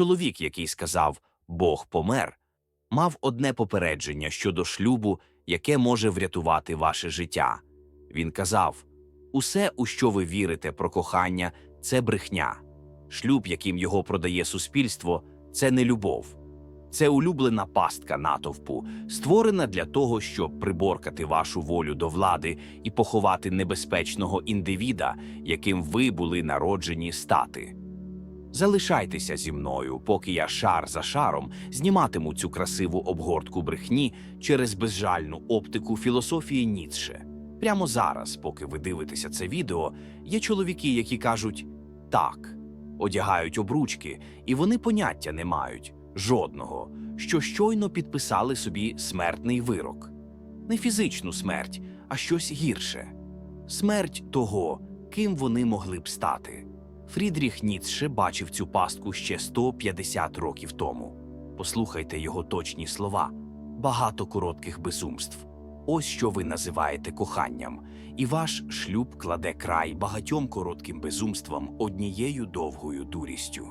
Чоловік, який сказав Бог помер, мав одне попередження щодо шлюбу, яке може врятувати ваше життя. Він казав: Усе, у що ви вірите про кохання, це брехня. Шлюб, яким його продає суспільство, це не любов. Це улюблена пастка натовпу, створена для того, щоб приборкати вашу волю до влади і поховати небезпечного індивіда, яким ви були народжені стати. Залишайтеся зі мною, поки я шар за шаром зніматиму цю красиву обгортку брехні через безжальну оптику філософії Ніцше. Прямо зараз, поки ви дивитеся це відео, є чоловіки, які кажуть так, одягають обручки, і вони поняття не мають жодного, що щойно підписали собі смертний вирок. Не фізичну смерть, а щось гірше смерть того, ким вони могли б стати. Фрідріх Ніцше бачив цю пастку ще 150 років тому. Послухайте його точні слова: багато коротких безумств. Ось що ви називаєте коханням, і ваш шлюб кладе край багатьом коротким безумствам однією довгою дурістю.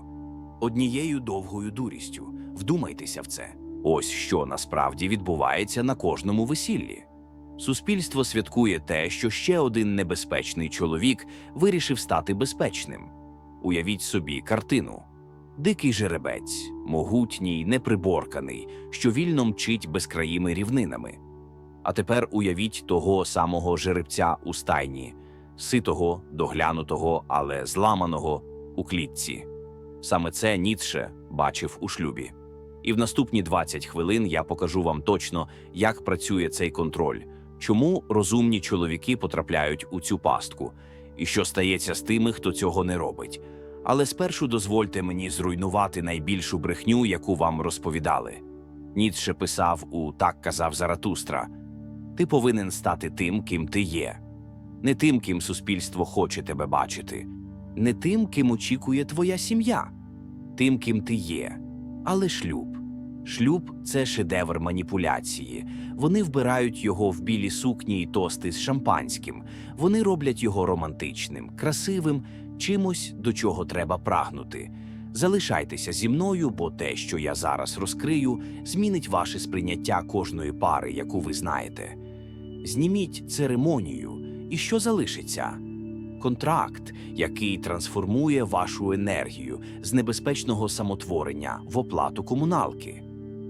Однією довгою дурістю. Вдумайтеся в це. Ось що насправді відбувається на кожному весіллі. Суспільство святкує те, що ще один небезпечний чоловік вирішив стати безпечним. Уявіть собі картину. Дикий жеребець, могутній, неприборканий, що вільно мчить безкраїми рівнинами. А тепер уявіть того самого жеребця у стайні, ситого, доглянутого, але зламаного у клітці. Саме це Ніцше бачив у шлюбі. І в наступні 20 хвилин я покажу вам точно, як працює цей контроль, чому розумні чоловіки потрапляють у цю пастку, і що стається з тими, хто цього не робить. Але спершу дозвольте мені зруйнувати найбільшу брехню, яку вам розповідали. Ніцше писав у Так казав Заратустра: Ти повинен стати тим, ким ти є, не тим, ким суспільство хоче тебе бачити, не тим, ким очікує твоя сім'я, тим, ким ти є. Але шлюб. Шлюб це шедевр маніпуляції. Вони вбирають його в білі сукні і тости з шампанським. Вони роблять його романтичним, красивим, чимось, до чого треба прагнути. Залишайтеся зі мною, бо те, що я зараз розкрию, змінить ваше сприйняття кожної пари, яку ви знаєте. Зніміть церемонію, і що залишиться? Контракт, який трансформує вашу енергію з небезпечного самотворення в оплату комуналки.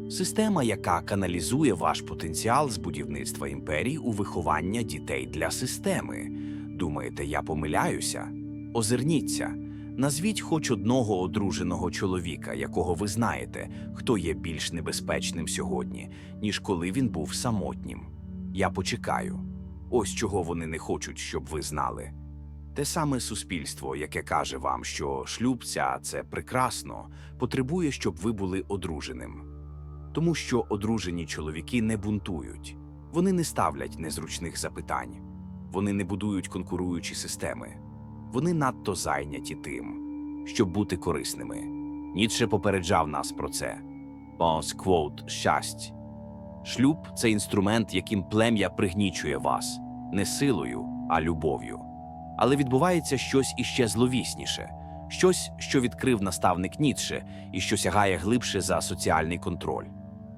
Система, яка каналізує ваш потенціал з будівництва імперії у виховання дітей для системи. Думаєте, я помиляюся? Озирніться, назвіть хоч одного одруженого чоловіка, якого ви знаєте, хто є більш небезпечним сьогодні, ніж коли він був самотнім. Я почекаю. Ось чого вони не хочуть, щоб ви знали. Те саме суспільство, яке каже вам, що шлюб ця це прекрасно, потребує, щоб ви були одруженим. Тому що одружені чоловіки не бунтують, вони не ставлять незручних запитань, вони не будують конкуруючі системи, вони надто зайняті тим, щоб бути корисними. Ніцше попереджав нас про це. Бонс квот щасть. Шлюб це інструмент, яким плем'я пригнічує вас не силою, а любов'ю. Але відбувається щось іще зловісніше, щось, що відкрив наставник Ніцше і що сягає глибше за соціальний контроль,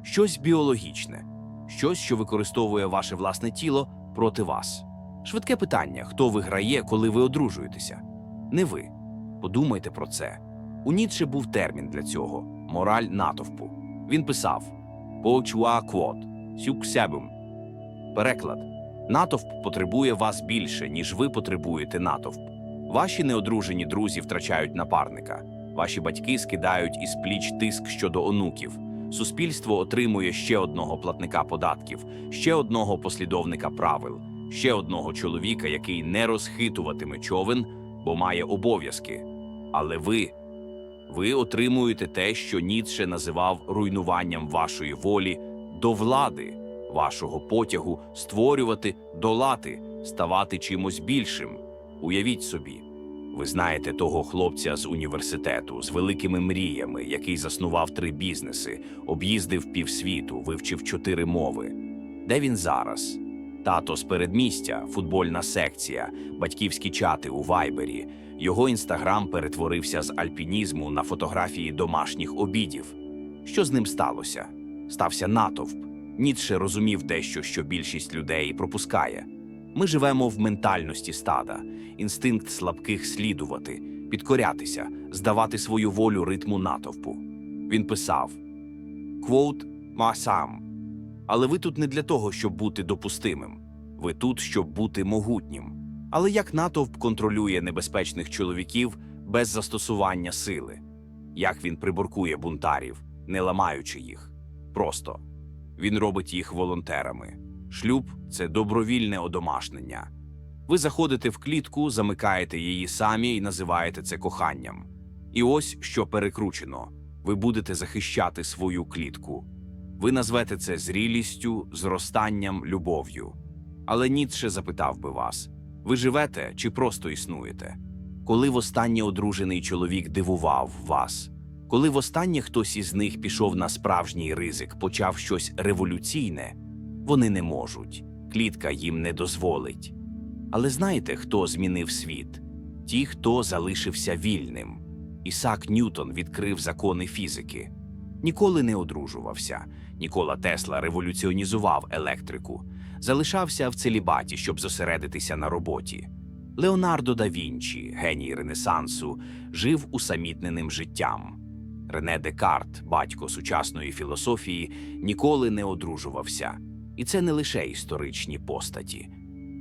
щось біологічне, щось, що використовує ваше власне тіло проти вас. Швидке питання: хто виграє, коли ви одружуєтеся? Не ви. Подумайте про це. У Ніцше був термін для цього мораль натовпу. Він писав Почуа квот, сюксебум. Переклад. Натовп потребує вас більше, ніж ви потребуєте натовп. Ваші неодружені друзі втрачають напарника. Ваші батьки скидають із пліч тиск щодо онуків. Суспільство отримує ще одного платника податків, ще одного послідовника правил, ще одного чоловіка, який не розхитуватиме човен, бо має обов'язки. Але ви, ви отримуєте те, що Ніцше називав руйнуванням вашої волі до влади вашого потягу створювати, долати, ставати чимось більшим. Уявіть собі, ви знаєте того хлопця з університету з великими мріями, який заснував три бізнеси, об'їздив півсвіту, вивчив чотири мови. Де він зараз? Тато з передмістя, футбольна секція, батьківські чати у вайбері. Його інстаграм перетворився з альпінізму на фотографії домашніх обідів. Що з ним сталося? Стався натовп. Ніцше розумів дещо, що більшість людей пропускає. Ми живемо в ментальності стада, інстинкт слабких слідувати, підкорятися, здавати свою волю ритму натовпу. Він писав Квоут ма сам. Але ви тут не для того, щоб бути допустимим. Ви тут, щоб бути могутнім. Але як натовп контролює небезпечних чоловіків без застосування сили? Як він приборкує бунтарів, не ламаючи їх? Просто він робить їх волонтерами. Шлюб це добровільне одомашнення. Ви заходите в клітку, замикаєте її самі і називаєте це коханням. І ось що перекручено: ви будете захищати свою клітку. Ви назвете це зрілістю, зростанням, любов'ю. Але Ніцше запитав би вас: ви живете чи просто існуєте? Коли востаннє одружений чоловік дивував вас? Коли востаннє хтось із них пішов на справжній ризик, почав щось революційне, вони не можуть, клітка їм не дозволить. Але знаєте, хто змінив світ? Ті, хто залишився вільним. Ісак Ньютон відкрив закони фізики. Ніколи не одружувався. Нікола Тесла революціонізував електрику, залишався в целібаті, щоб зосередитися на роботі. Леонардо да Вінчі, геній Ренесансу, жив усамітненим життям. Рене Декарт, батько сучасної філософії, ніколи не одружувався. І це не лише історичні постаті.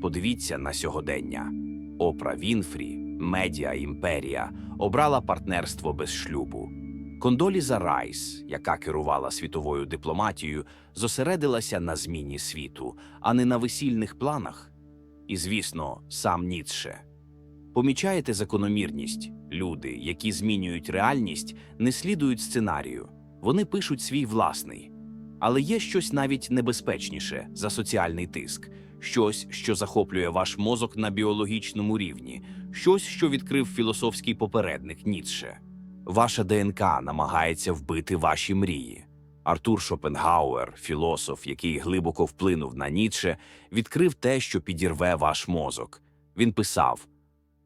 Подивіться на сьогодення. Опра Вінфрі, медіа імперія, обрала партнерство без шлюбу. Кондоліза Райс, яка керувала світовою дипломатією, зосередилася на зміні світу, а не на весільних планах. І, звісно, сам Ніцше. Помічаєте закономірність? Люди, які змінюють реальність, не слідують сценарію, вони пишуть свій власний. Але є щось навіть небезпечніше за соціальний тиск, щось, що захоплює ваш мозок на біологічному рівні, щось, що відкрив філософський попередник Ніцше. Ваша ДНК намагається вбити ваші мрії. Артур Шопенгауер, філософ, який глибоко вплинув на Ніцше, відкрив те, що підірве ваш мозок. Він писав: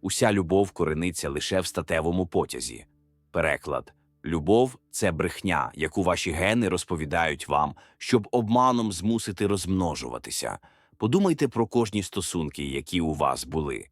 Уся любов корениться лише в статевому потязі. Переклад Любов це брехня, яку ваші гени розповідають вам, щоб обманом змусити розмножуватися. Подумайте про кожні стосунки, які у вас були.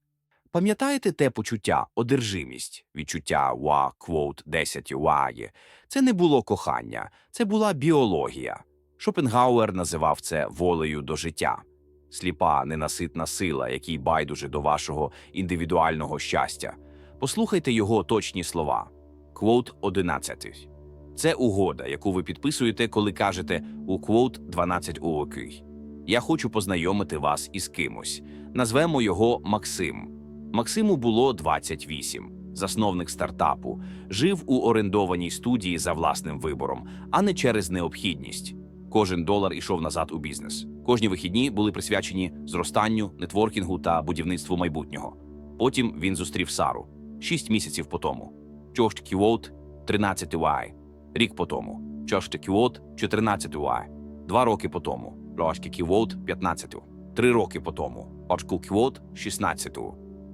Пам'ятаєте те почуття, одержимість, відчуття «ва», квоут 10 «ває»? Це не було кохання, це була біологія. Шопенгауер називав це волею до життя. Сліпа, ненаситна сила, який байдуже до вашого індивідуального щастя. Послухайте його точні слова. Квоут 11. Це угода, яку ви підписуєте, коли кажете у квоут 12 уокий. Я хочу познайомити вас із кимось. Назвемо його Максим. Максиму було 28. Засновник стартапу, жив у орендованій студії за власним вибором, а не через необхідність. Кожен долар ішов назад у бізнес. Кожні вихідні були присвячені зростанню, нетворкінгу та будівництву майбутнього. Потім він зустрів Сару шість місяців по тому. Чошт Ківоут 13 уай. Рік по тому. Чошт Ківоут 14 уай. Два роки по тому. Лошки Ківоут 15. Три роки по тому. Очку Ківоут 16.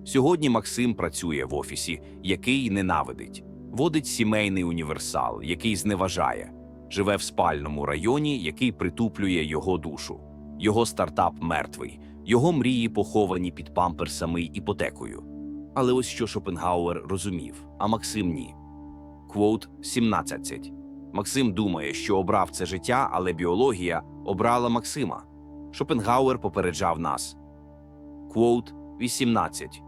Сьогодні Максим працює в офісі, який ненавидить, водить сімейний універсал, який зневажає, живе в спальному районі, який притуплює його душу. Його стартап мертвий, його мрії поховані під памперсами й іпотекою. Але ось що Шопенгауер розумів, а Максим ні. Квоут 17. Максим думає, що обрав це життя, але біологія обрала Максима. Шопенгауер попереджав нас. Квоут 18.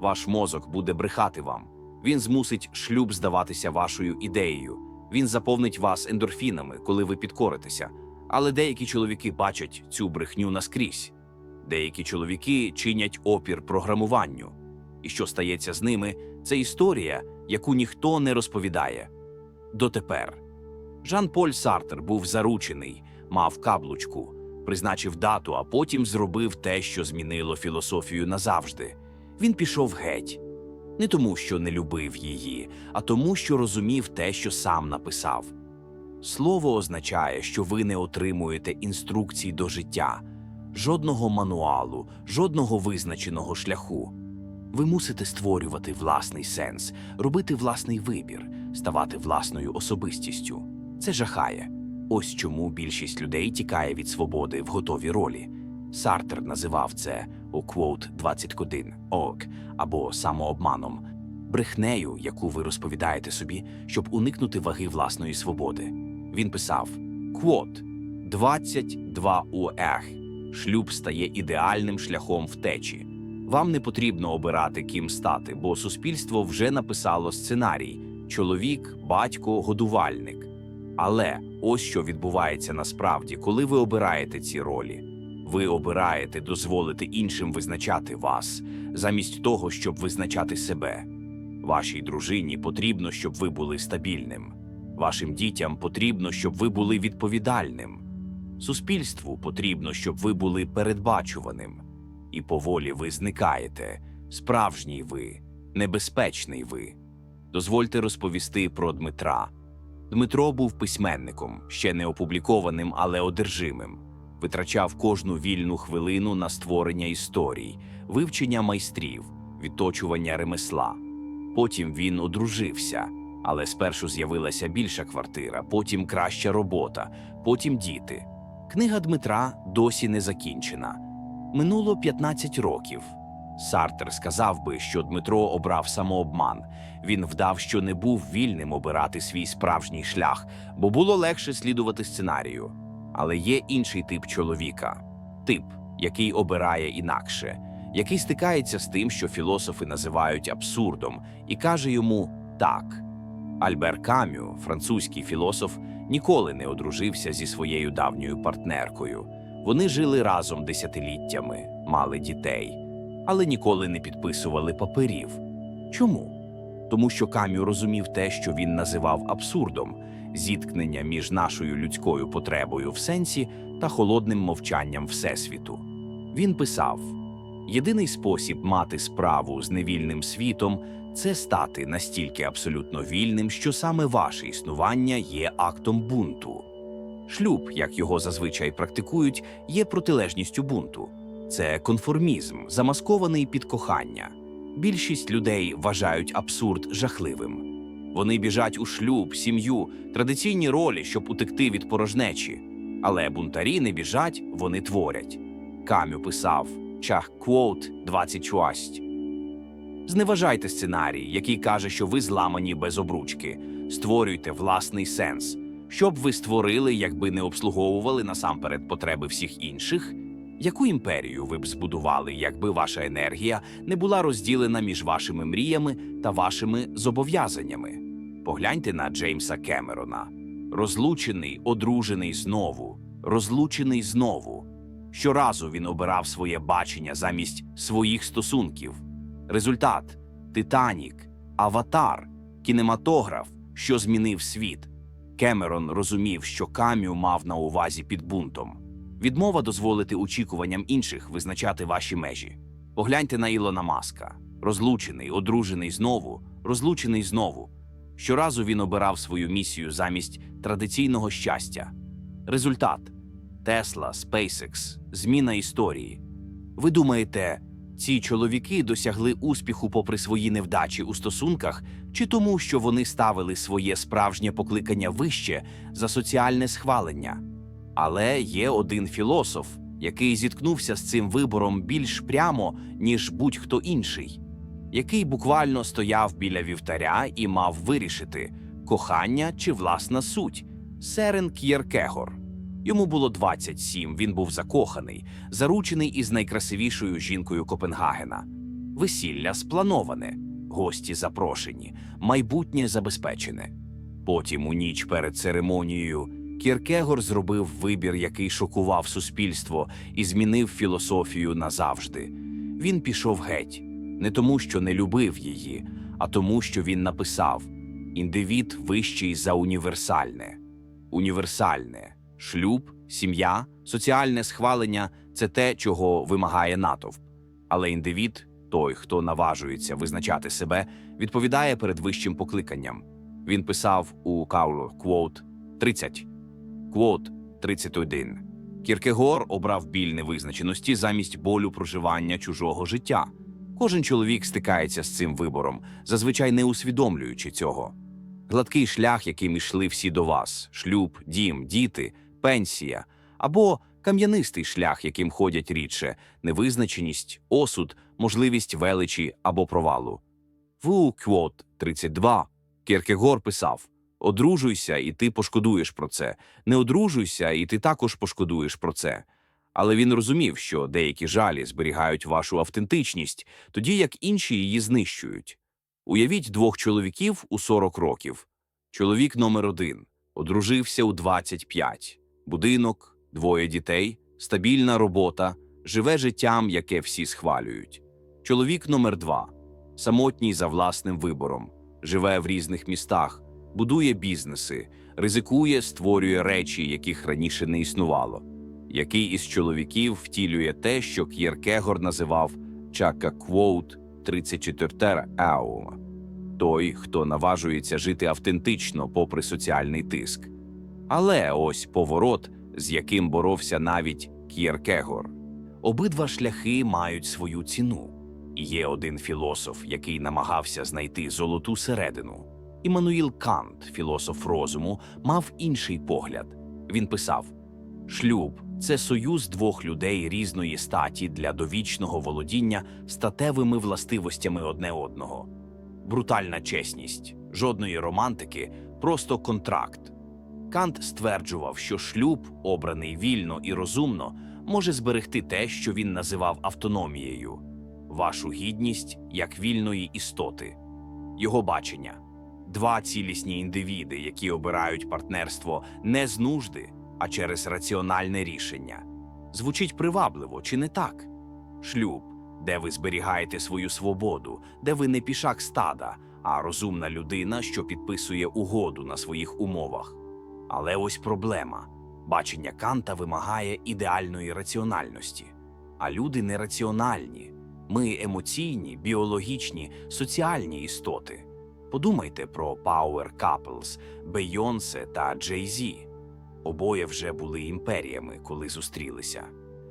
Ваш мозок буде брехати вам. Він змусить шлюб здаватися вашою ідеєю. Він заповнить вас ендорфінами, коли ви підкоритеся. Але деякі чоловіки бачать цю брехню наскрізь. Деякі чоловіки чинять опір програмуванню. І що стається з ними, це історія, яку ніхто не розповідає. Дотепер. Жан-Поль Сартер був заручений, мав каблучку, призначив дату, а потім зробив те, що змінило філософію назавжди. Він пішов геть. Не тому, що не любив її, а тому, що розумів те, що сам написав. Слово означає, що ви не отримуєте інструкцій до життя, жодного мануалу, жодного визначеного шляху. Ви мусите створювати власний сенс, робити власний вибір, ставати власною особистістю. Це жахає. Ось чому більшість людей тікає від свободи в готові ролі. Сартер називав це у квот 21 ок або самообманом, брехнею, яку ви розповідаєте собі, щоб уникнути ваги власної свободи. Він писав: Квот 22 уех. Шлюб стає ідеальним шляхом втечі. Вам не потрібно обирати, ким стати, бо суспільство вже написало сценарій: чоловік, батько, годувальник. Але ось що відбувається насправді, коли ви обираєте ці ролі. Ви обираєте дозволити іншим визначати вас, замість того, щоб визначати себе. Вашій дружині потрібно, щоб ви були стабільним. Вашим дітям потрібно, щоб ви були відповідальним. Суспільству потрібно, щоб ви були передбачуваним. І поволі ви зникаєте. Справжній ви, небезпечний ви. Дозвольте розповісти про Дмитра. Дмитро був письменником, ще не опублікованим, але одержимим. Витрачав кожну вільну хвилину на створення історій, вивчення майстрів, відточування ремесла. Потім він одружився, але спершу з'явилася більша квартира, потім краща робота, потім діти. Книга Дмитра досі не закінчена. Минуло 15 років. Сартер сказав би, що Дмитро обрав самообман. Він вдав, що не був вільним обирати свій справжній шлях, бо було легше слідувати сценарію. Але є інший тип чоловіка тип, який обирає інакше, який стикається з тим, що філософи називають абсурдом, і каже йому так. Альбер Камю, французький філософ, ніколи не одружився зі своєю давньою партнеркою. Вони жили разом десятиліттями, мали дітей, але ніколи не підписували паперів. Чому? Тому що Камю розумів те, що він називав абсурдом зіткнення між нашою людською потребою в сенсі та холодним мовчанням Всесвіту. Він писав: єдиний спосіб мати справу з невільним світом це стати настільки абсолютно вільним, що саме ваше існування є актом бунту. Шлюб, як його зазвичай практикують, є протилежністю бунту. Це конформізм, замаскований під кохання. Більшість людей вважають абсурд жахливим. Вони біжать у шлюб, сім'ю, традиційні ролі, щоб утекти від порожнечі. Але бунтарі не біжать, вони творять. Камю писав Чах Квоут 26. Зневажайте сценарій, який каже, що ви зламані без обручки. Створюйте власний сенс. Що б ви створили, якби не обслуговували насамперед потреби всіх інших? Яку імперію ви б збудували, якби ваша енергія не була розділена між вашими мріями та вашими зобов'язаннями? Погляньте на Джеймса Кемерона. Розлучений, одружений знову, розлучений знову. Щоразу він обирав своє бачення замість своїх стосунків. Результат Титанік, Аватар, кінематограф, що змінив світ. Кемерон розумів, що Кам'ю мав на увазі під бунтом. Відмова дозволити очікуванням інших визначати ваші межі. Погляньте на Ілона Маска. Розлучений, одружений знову, розлучений знову. Щоразу він обирав свою місію замість традиційного щастя. Результат Тесла, SpaceX, зміна історії. Ви думаєте, ці чоловіки досягли успіху попри свої невдачі у стосунках, чи тому, що вони ставили своє справжнє покликання вище за соціальне схвалення? Але є один філософ, який зіткнувся з цим вибором більш прямо, ніж будь-хто інший, який буквально стояв біля вівтаря і мав вирішити кохання чи власна суть Серен К'єркегор. Йому було 27, він був закоханий, заручений із найкрасивішою жінкою Копенгагена. Весілля сплановане, гості запрошені, майбутнє забезпечене. Потім, у ніч перед церемонією, Кіркегор зробив вибір, який шокував суспільство і змінив філософію назавжди. Він пішов геть, не тому, що не любив її, а тому, що він написав: індивід вищий за універсальне. Універсальне шлюб, сім'я, соціальне схвалення це те, чого вимагає натовп. Але індивід, той, хто наважується визначати себе, відповідає перед вищим покликанням. Він писав у Каулу квот 30. Квот 31. Кіркегор обрав біль невизначеності замість болю проживання чужого життя. Кожен чоловік стикається з цим вибором, зазвичай не усвідомлюючи цього. Гладкий шлях, яким ішли всі до вас: шлюб, дім, діти, пенсія, або кам'янистий шлях, яким ходять рідше, невизначеність, осуд, можливість величі або провалу. В Квот 32 Кierkegaard писав: Одружуйся, і ти пошкодуєш про це. Не одружуйся, і ти також пошкодуєш про це. Але він розумів, що деякі жалі зберігають вашу автентичність, тоді як інші її знищують. Уявіть двох чоловіків у 40 років. Чоловік номер один одружився у 25. Будинок, двоє дітей, стабільна робота, живе життям, яке всі схвалюють. Чоловік номер два самотній за власним вибором, живе в різних містах, будує бізнеси, ризикує, створює речі, яких раніше не існувало. Який із чоловіків втілює те, що К'єркегор називав Чака Квоут 34 Еума? Той, хто наважується жити автентично попри соціальний тиск. Але ось поворот, з яким боровся навіть К'єркегор. Обидва шляхи мають свою ціну. Є один філософ, який намагався знайти золоту середину. Іммануїл Кант, філософ розуму, мав інший погляд. Він писав: Шлюб це союз двох людей різної статі для довічного володіння статевими властивостями одне одного. Брутальна чесність, жодної романтики, просто контракт. Кант стверджував, що шлюб, обраний вільно і розумно, може зберегти те, що він називав автономією, вашу гідність як вільної істоти, його бачення. Два цілісні індивіди, які обирають партнерство не з нужди, а через раціональне рішення. Звучить привабливо, чи не так? Шлюб, де ви зберігаєте свою свободу, де ви не пішак стада, а розумна людина, що підписує угоду на своїх умовах. Але ось проблема. Бачення Канта вимагає ідеальної раціональності. А люди нераціональні. Ми емоційні, біологічні, соціальні істоти. Подумайте про Power Couples, Бейонсе та Джей-Зі. Обоє вже були імперіями, коли зустрілися.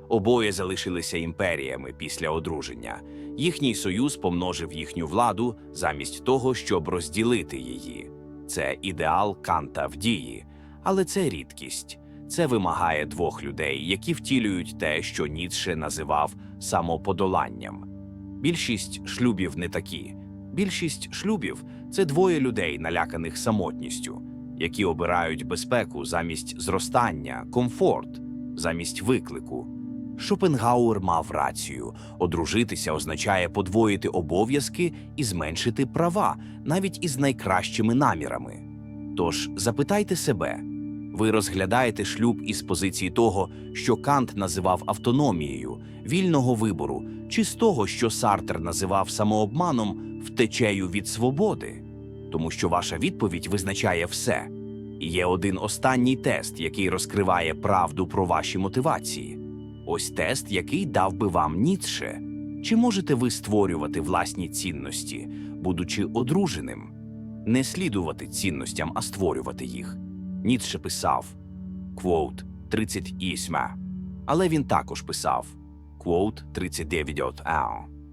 Обоє залишилися імперіями після одруження. Їхній союз помножив їхню владу замість того, щоб розділити її. Це ідеал Канта в дії, але це рідкість. Це вимагає двох людей, які втілюють те, що Ніцше називав самоподоланням. Більшість шлюбів не такі. Більшість шлюбів це двоє людей, наляканих самотністю, які обирають безпеку замість зростання, комфорт, замість виклику. Шопенгауер мав рацію: одружитися означає подвоїти обов'язки і зменшити права, навіть із найкращими намірами. Тож запитайте себе, ви розглядаєте шлюб із позиції того, що Кант називав автономією, вільного вибору, чи з того, що Сартер називав самообманом, втечею від свободи? Тому що ваша відповідь визначає все. І є один останній тест, який розкриває правду про ваші мотивації. Ось тест, який дав би вам Ніцше. Чи можете ви створювати власні цінності, будучи одруженим? Не слідувати цінностям, а створювати їх. Ніцше писав квоут 38. Але він також писав квоут 39.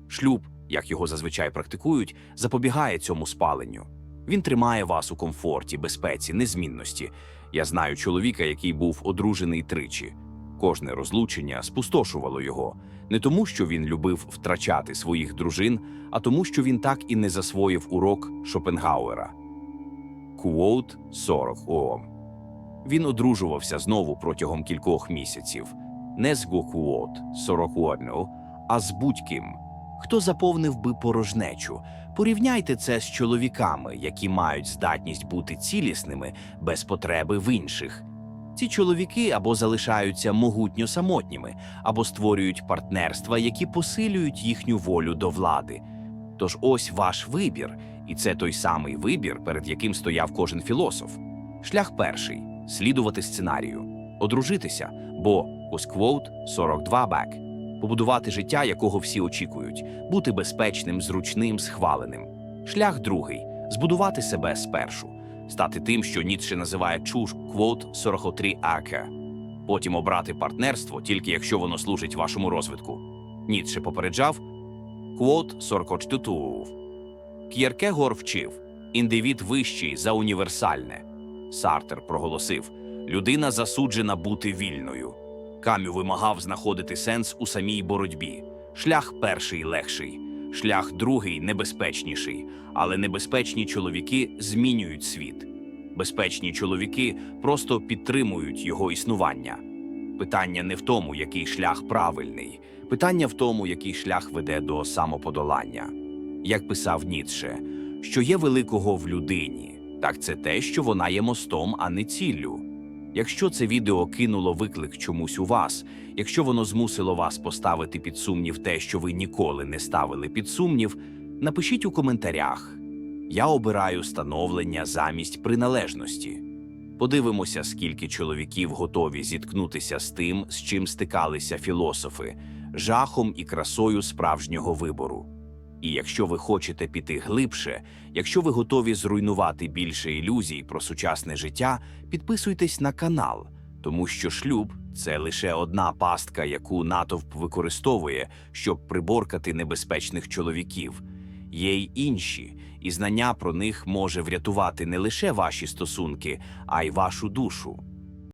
Шлюб, як його зазвичай практикують, запобігає цьому спаленню. Він тримає вас у комфорті, безпеці, незмінності. Я знаю чоловіка, який був одружений тричі. Кожне розлучення спустошувало його не тому, що він любив втрачати своїх дружин, а тому, що він так і не засвоїв урок Шопенгауера. Куоут 40 ООМ. Він одружувався знову протягом кількох місяців. Не з Гокуот 41, а з будь-ким. Хто заповнив би порожнечу? Порівняйте це з чоловіками, які мають здатність бути цілісними без потреби в інших. Ці чоловіки або залишаються могутньо самотніми, або створюють партнерства, які посилюють їхню волю до влади. Тож ось ваш вибір, і це той самий вибір, перед яким стояв кожен філософ. Шлях перший слідувати сценарію, одружитися, бо Квоут 42 бек, побудувати життя, якого всі очікують, бути безпечним, зручним, схваленим. Шлях другий збудувати себе спершу, стати тим, що Ніцше називає чуш квот 43 аке. Потім обрати партнерство, тільки якщо воно служить вашому розвитку. Ніцше попереджав Квот соркочтутув. К'єркегор вчив індивід вищий за універсальне. Сартер проголосив людина засуджена бути вільною. Камю вимагав знаходити сенс у самій боротьбі. Шлях перший легший, шлях другий небезпечніший, але небезпечні чоловіки змінюють світ. Безпечні чоловіки просто підтримують його існування. Питання не в тому, який шлях правильний, питання в тому, який шлях веде до самоподолання. Як писав Ніцше, що є великого в людині, так це те, що вона є мостом, а не ціллю. Якщо це відео кинуло виклик чомусь у вас, якщо воно змусило вас поставити під сумнів те, що ви ніколи не ставили під сумнів, напишіть у коментарях. Я обираю становлення замість приналежності. Подивимося, скільки чоловіків готові зіткнутися з тим, з чим стикалися філософи, жахом і красою справжнього вибору. І якщо ви хочете піти глибше, якщо ви готові зруйнувати більше ілюзій про сучасне життя, підписуйтесь на канал, тому що шлюб це лише одна пастка, яку натовп використовує, щоб приборкати небезпечних чоловіків. Є й інші, і знання про них може врятувати не лише ваші стосунки, а й вашу душу.